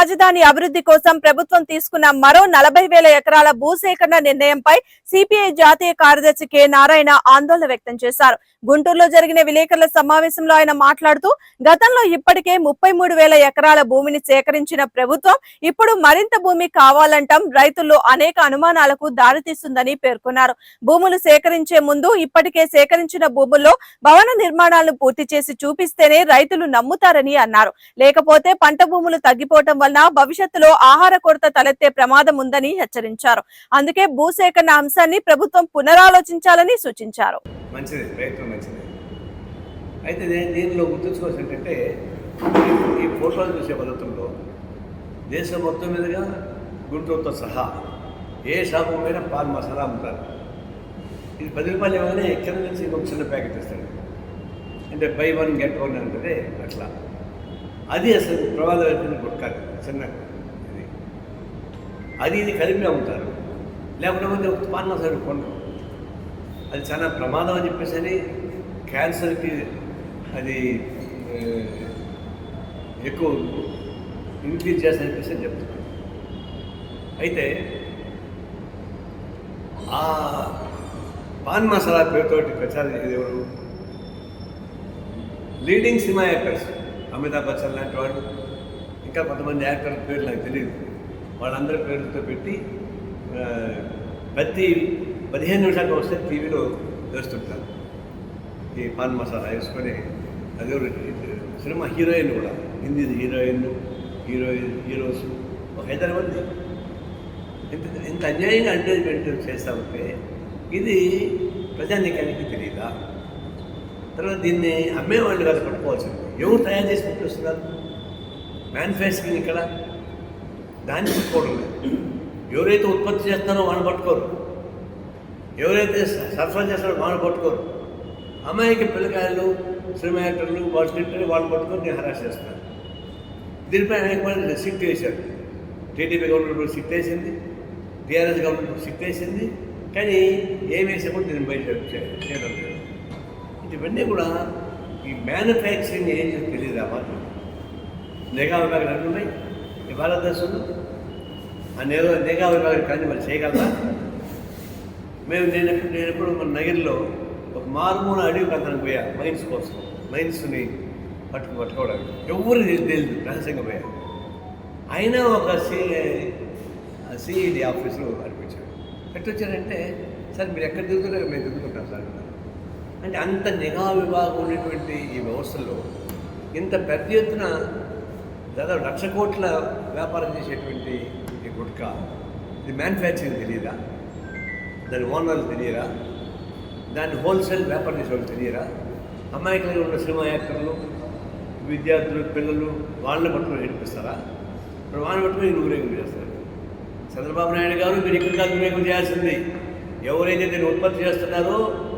రాజధాని అభివృద్ధి కోసం ప్రభుత్వం తీసుకున్న మరో నలభై వేల ఎకరాల భూసేకరణ నిర్ణయంపై సిపిఐ జాతీయ కార్యదర్శి కె నారాయణ ఆందోళన వ్యక్తం చేశారు. గుంటూరులో జరిగిన విలేకరుల సమావేశంలో ఆయన మాట్లాడుతూ గతంలో ఇప్పటికే ముప్పై మూడు వేల ఎకరాల భూమిని సేకరించిన ప్రభుత్వం ఇప్పుడు మరింత భూమి కావాలంటాం రైతుల్లో అనేక అనుమానాలకు దారితీస్తుందని పేర్కొన్నారు. భూములు సేకరించే ముందు ఇప్పటికే సేకరించిన భూముల్లో భవన నిర్మాణాలను పూర్తి చేసి చూపిస్తేనే రైతులు నమ్ముతారని అన్నారు. లేకపోతే పంట భూములు తగ్గిపోవటం వలన భవిష్యత్తులో ఆహార కొరత తలెత్తే ప్రమాదం ఉందని హెచ్చరించారు. అందుకే భూసేకరణ అంశాన్ని ప్రభుత్వం పునరాలోచించాలని సూచించారు. మంచిది ప్రయత్నం మంచిది. అయితే దీనిలో గుర్తుంచుకోవాల్సి ఏంటంటే ఈ ఫోటోలు చూసే పద్ధతుల్లో దేశం మొత్తం మీదుగా గుంటూరుతో సహా ఏ షాపు మీద పాన్ మసాలా అమ్ముతారు. ఇది పది రూపాయలు ఇవ్వగానే ఎక్కడి నుంచి ఇంకొక చిన్న ప్యాకెట్ ఇస్తాడు అంటే బై వన్ గెట్ వన్ అంటే అట్లా. అది అసలు ప్రమాదమైన కొట్టాలి చిన్న ఇది. అది ఇది కలిపి అమ్ముతారు. లేకపోతే ఒక పాన్ మసాలా కొండం అది చాలా ప్రమాదం అని చెప్పేసి క్యాన్సర్కి అది ఎక్కువ ఇంక్రీజ్ చేస్తా చెప్పేసి అని చెప్తున్నారు. అయితే ఆ పాన్ మసాలా పేరుతోటి ప్రచారం ఎవరు? Leading cinema actors Amitabh Bachchan లాంటి వాళ్ళు ఇంకా కొంతమంది యాక్టర్ల పేర్లు నాకు తెలియదు వాళ్ళందరి పేర్లతో పెట్టి ప్రతి పదిహేను నిమిషాలకు వస్తే టీవీలో వేస్తుంటారు. ఈ పాన్ మసాలా వేసుకొని అది సినిమా హీరోయిన్ కూడా. హిందీ హీరోయిన్ హీరోయిన్ హీరోస్ ఒక ఐదారు మంది. ఇంత ఇంత అన్యాయంగా అడ్వర్టైజ్మెంట్ చేస్తామంటే ఇది ప్రజానీకానికి తెలియదా తర్వాత దీన్ని అమ్మేవాళ్ళు కదా పట్టుకోవాల్సింది. ఎవరు తయారు చేసి పెట్టేస్తున్నారు? మ్యానుఫ్యాక్చరింగ్ ఇక్కడ. దాన్ని పట్టుకోవడం లేదు. ఎవరైతే ఉత్పత్తి చేస్తారో వాళ్ళు పట్టుకోరు. ఎవరైతే సరఫరా చేస్తారో వాళ్ళు పట్టుకోరు. అమ్మాయికి పిల్లకాయలు సినిమా యాక్టర్లు వాళ్ళు తింటే వాళ్ళు పట్టుకొని హరాస్ చేస్తారు దీనిపై అనేక మంది సిట్ వేశారు. టీడీపీ గవర్నమెంట్ సిట్ వేసింది. టీఆర్ఎస్ గవర్నమెంట్ సిట్ వేసింది. కానీ ఏం వేసామో దీన్ని బయట చేయడం లేదు ఇవన్నీ కూడా ఈ మ్యానుఫ్యాక్చరింగ్ ఏం తెలియదు ఆ మాత్రం. నిఘా విభాగాలు అన్నీ ఉన్నాయి. ఈ భారతదేశంలో ఆ నిఘా నిఘా విభాగం కానీ మరి చేయగలరా? మేము నేను నేను ఎప్పుడు మన నగిరిలో ఒక మారుమూల అడవి ప్రాంతానికి పోయా మైన్స్ కోసం. మైన్స్ని పట్టుకు పట్టుకోవడానికి. ఎవరు తెలియదు రహస్యంగా పోయా. అయినా ఒక సి సిఈడి ఆఫీసులో అనిపించాడు. ఎట్టొచ్చారంటే సార్ మీరు ఎక్కడ దిగుతున్నారు? మేము దిగుతుంటాం సార్. అంటే అంత నిఘా విభాగం ఉన్నటువంటి ఈ వ్యవస్థలో ఇంత పెద్ద ఎత్తున దాదాపు లక్ష కోట్ల వ్యాపారం చేసేటువంటి ఈ గుట్కా ఇది మ్యానుఫ్యాక్చరింగ్ తెలియదా? దాని ఓనర్లు తెలియరా? దాన్ని హోల్సేల్ వ్యాపారం చేసేవాళ్ళు తెలియరా? అమాయకులుగా ఉన్న సినిమా యాక్టర్లు విద్యార్థులు పిల్లలు వాళ్ళని పట్టుకుని నేర్పిస్తారా ఇప్పుడు వాళ్ళని పట్టుకుని ఊరేగింపు చేస్తారు. చంద్రబాబు నాయుడు గారు మీరు ఇక్కడ కాదు చేయాల్సింది. ఎవరైతే దీన్ని ఉత్పత్తి చేస్తున్నారో